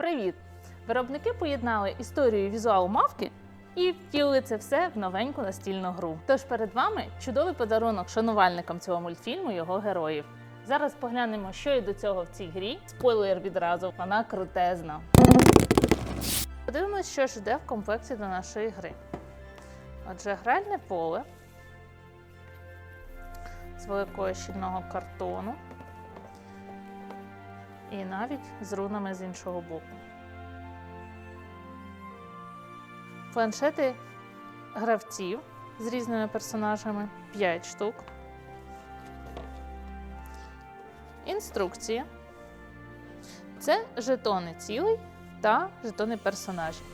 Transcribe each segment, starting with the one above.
Привіт! Виробники поєднали історію і візуал мавки і втілили це все в новеньку настільну гру. Тож перед вами чудовий подарунок шанувальникам цього мультфільму його героїв. Зараз поглянемо, що і до цього в цій грі. Спойлер відразу, вона крутезна. Подивимось, що ж йде в комплекті до нашої гри. Отже, гральне поле з великого щільного картону і навіть з рунами з іншого боку. Планшети гравців з різними персонажами 5 штук. Інструкція. Це жетони цілей та жетони персонажів.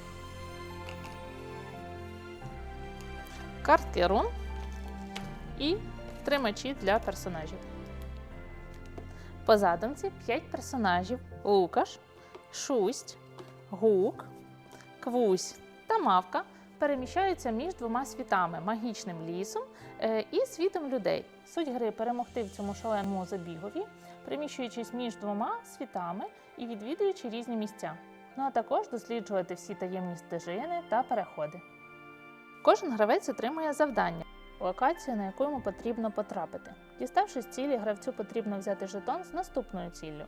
Картки рун і тримачі для персонажів. По задумці 5 персонажів: Лукаш, Шусть, Гук, Квусь та Мавка переміщаються між двома світами магічним лісом е, і світом людей. Суть гри перемогти в цьому шаленому забігові, переміщуючись між двома світами і відвідуючи різні місця. Ну а також досліджувати всі таємні стежини та переходи. Кожен гравець отримує завдання локацію, на яку йому потрібно потрапити. Діставши з цілі, гравцю потрібно взяти жетон з наступною ціллю,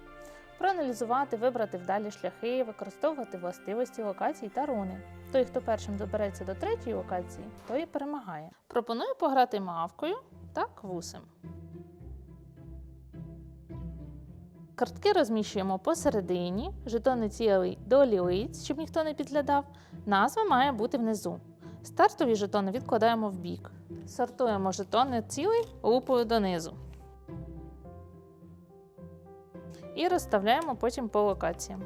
проаналізувати, вибрати вдалі шляхи, використовувати властивості локацій та руни. Той, хто першим добереться до третьої локації, той і перемагає. Пропоную пограти мавкою та квусем. Картки розміщуємо посередині, жетони цілий до лілиць, щоб ніхто не підглядав. Назва має бути внизу. Стартові жетони відкладаємо в бік. Сортуємо жетони цілий лупою донизу. І розставляємо потім по локаціям.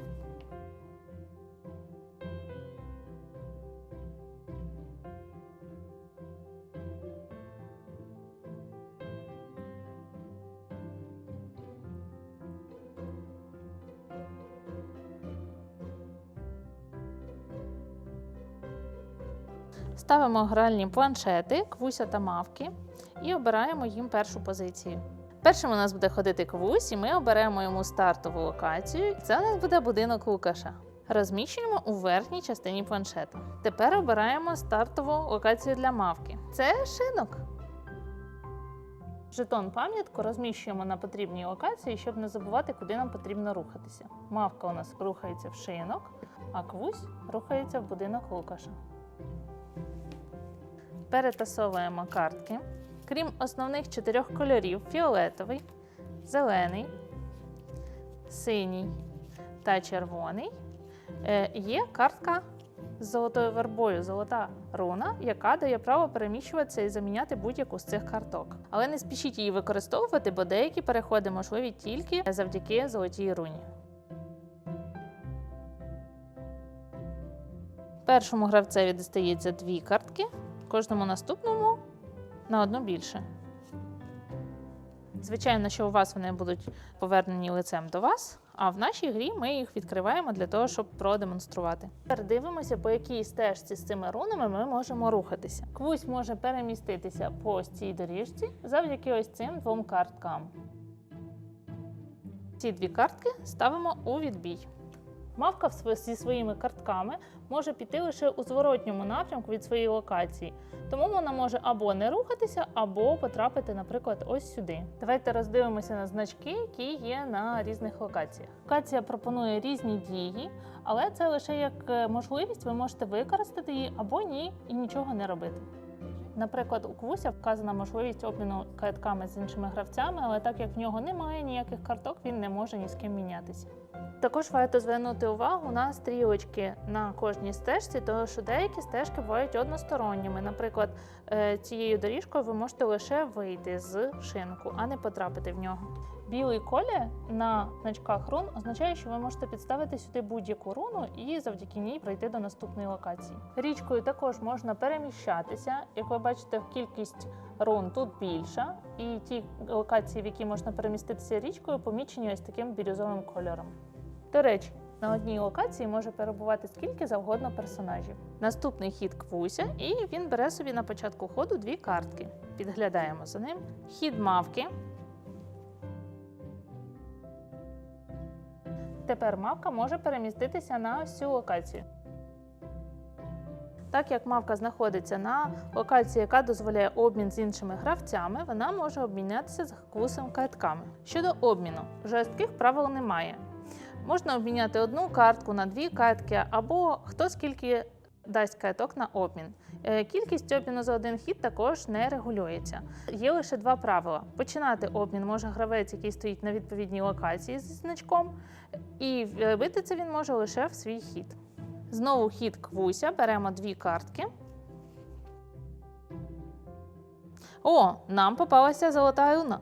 Ставимо гральні планшети, квуся та мавки і обираємо їм першу позицію. Першим у нас буде ходити квусь, і ми оберемо йому стартову локацію. Це у нас буде будинок Лукаша. Розміщуємо у верхній частині планшету. Тепер обираємо стартову локацію для мавки. Це шинок. Жетон пам'ятку розміщуємо на потрібній локації, щоб не забувати, куди нам потрібно рухатися. Мавка у нас рухається в шинок, а квусь рухається в будинок Лукаша. Перетасовуємо картки. Крім основних чотирьох кольорів: фіолетовий, зелений, синій та червоний, е, є картка з золотою вербою, золота руна, яка дає право переміщуватися і заміняти будь-яку з цих карток. Але не спішіть її використовувати, бо деякі переходи можливі тільки завдяки золотій руні. Першому гравцеві дістається дві картки, кожному наступному на одну більше. Звичайно, що у вас вони будуть повернені лицем до вас, а в нашій грі ми їх відкриваємо для того, щоб продемонструвати. Тепер дивимося, по якій стежці з цими рунами ми можемо рухатися. Квусь може переміститися по ось цій доріжці завдяки ось цим двом карткам. Ці дві картки ставимо у відбій. Мавка зі своїми картками може піти лише у зворотньому напрямку від своєї локації, тому вона може або не рухатися, або потрапити, наприклад, ось сюди. Давайте роздивимося на значки, які є на різних локаціях. Локація пропонує різні дії, але це лише як е, можливість, ви можете використати її або ні, і нічого не робити. Наприклад, у Квуся вказана можливість обміну картками з іншими гравцями, але так як в нього немає ніяких карток, він не може ні з ким мінятися. Також варто звернути увагу на стрілочки на кожній стежці, тому що деякі стежки бувають односторонніми. Наприклад, е, цією доріжкою ви можете лише вийти з шинку, а не потрапити в нього. Білий колір на значках рун означає, що ви можете підставити сюди будь-яку руну і завдяки ній пройти до наступної локації. Річкою також можна переміщатися. Як ви бачите, кількість рун тут більша, і ті локації, в які можна переміститися річкою, помічені ось таким бірюзовим кольором. До речі, на одній локації може перебувати скільки завгодно персонажів. Наступний хід квуся, і він бере собі на початку ходу дві картки. Підглядаємо за ним. Хід мавки. Тепер мавка може переміститися на ось цю локацію. Так як мавка знаходиться на локації, яка дозволяє обмін з іншими гравцями, вона може обмінятися з хакусом картками. Щодо обміну, жорстких правил немає. Можна обміняти одну картку на дві картки, або хто скільки дасть карток на обмін. Е, Кількість обміну за один хід також не регулюється. Є лише два правила: починати обмін може гравець, який стоїть на відповідній локації зі значком, і бити це він може лише в свій хід. Знову хід квуся, беремо дві картки. О, нам попалася золота руна.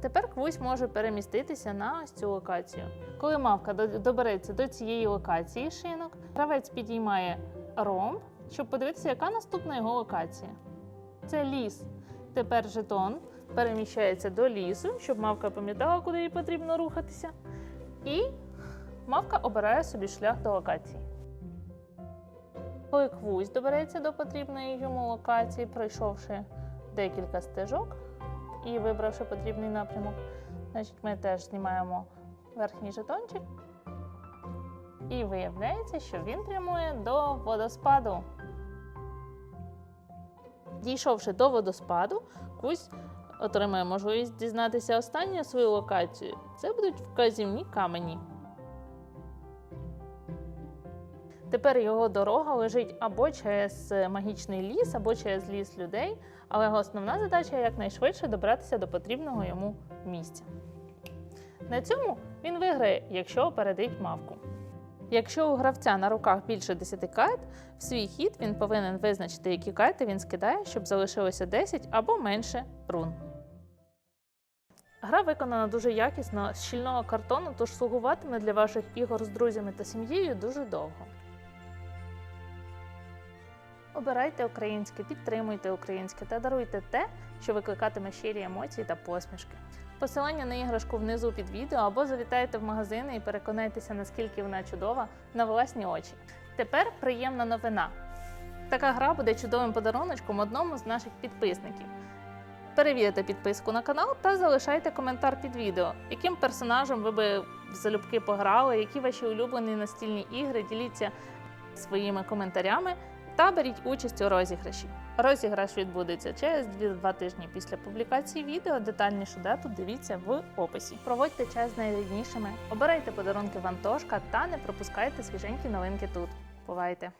Тепер квусь може переміститися на ось цю локацію. Коли мавка добереться до цієї локації шинок, гравець підіймає ромб, щоб подивитися, яка наступна його локація. Це ліс. Тепер жетон переміщається до лісу, щоб мавка пам'ятала, куди їй потрібно рухатися. І мавка обирає собі шлях до локації. Коли квусь добереться до потрібної йому локації, пройшовши декілька стежок і вибравши потрібний напрямок, значить ми теж знімаємо верхній жетончик. І виявляється, що він прямує до водоспаду. Дійшовши до водоспаду, Кусь отримає можливість дізнатися останню свою локацію. Це будуть вказівні камені. Тепер його дорога лежить або через магічний ліс, або через ліс людей, але його основна задача якнайшвидше добратися до потрібного йому місця. На цьому він виграє, якщо опередить мавку. Якщо у гравця на руках більше 10 карт, в свій хід він повинен визначити, які карти він скидає, щоб залишилося 10 або менше рун. Гра виконана дуже якісно з щільного картону, тож слугуватиме для ваших ігор з друзями та сім'єю дуже довго. Обирайте українське, підтримуйте українське та даруйте те, що викликатиме щирі емоції та посмішки. Посилання на іграшку внизу під відео або завітайте в магазини і переконайтеся, наскільки вона чудова на власні очі. Тепер приємна новина. Така гра буде чудовим подаруночком одному з наших підписників. Перевірте підписку на канал та залишайте коментар під відео, яким персонажем ви би залюбки пограли, які ваші улюблені настільні ігри, діліться своїми коментарями та беріть участь у розіграші. Розіграш відбудеться через 2 тижні після публікації відео. Детальнішу дату дивіться в описі. Проводьте час з найріднішими, обирайте подарунки в Антошка та не пропускайте свіженькі новинки тут. Бувайте!